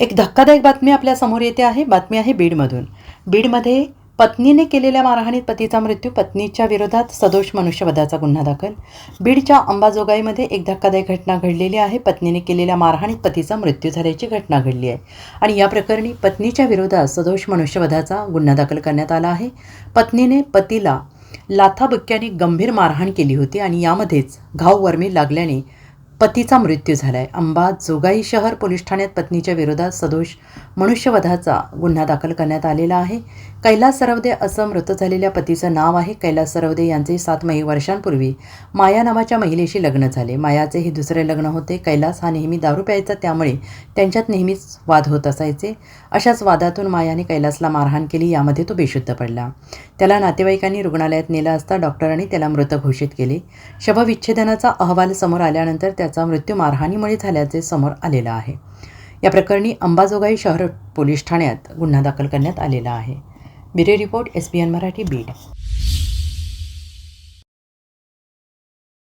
एक धक्कादायक बातमी आपल्यासमोर येते आहे. बातमी आहे बीडमधून. बीडमध्ये पत्नीने केलेल्या मारहाणीत पतीचा मृत्यू पत्नीच्या विरोधात सदोष मनुष्यवधाचा गुन्हा दाखल. बीडच्या अंबाजोगाईमध्ये एक धक्कादायक घटना घडलेली आहे. पत्नीने केलेल्या मारहाणीत पतीचा मृत्यू झाल्याची घटना घडली आहे. आणि या प्रकरणी पत्नीच्या विरोधात सदोष मनुष्यवधाचा गुन्हा दाखल करण्यात आला आहे. पत्नीने पतीला लाथाबुक्क्याने गंभीर मारहाण केली होती आणि यामध्येच घाव वर्मी लागल्याने पतीचा मृत्यू झाला आहे अंबा जोगाई शहर पोलीस ठाण्यात पत्नीच्या विरोधात सदोष मनुष्यवधाचा गुन्हा दाखल करण्यात आलेला आहे. कैलास सरवदे असं मृत झालेल्या पतीचं नाव आहे. कैलास सरवदे यांचे सात मही वर्षांपूर्वी माया नावाच्या महिलेशी लग्न झाले. मायाचे हे दुसरे लग्न होते. कैलास हा नेहमी दारू प्यायचा त्यामुळे त्यांच्यात नेहमीच वाद होत असायचे. अशाच वादातून मायाने कैलासला मारहाण केली. यामध्ये तो बेशुद्ध पडला. त्याला नातेवाईकांनी रुग्णालयात नेला असता डॉक्टरांनी त्याला मृत घोषित केले. शवविच्छेदनाचा अहवाल समोर आल्यानंतर त्या त्याचा मृत्यू मारहाणीमुळे झाल्याचे समोर आलेलं आहे. या प्रकरणी अंबाजोगाई शहर पोलीस ठाण्यात गुन्हा दाखल करण्यात आलेला आहे. Bureau report S B N Marathi Beed.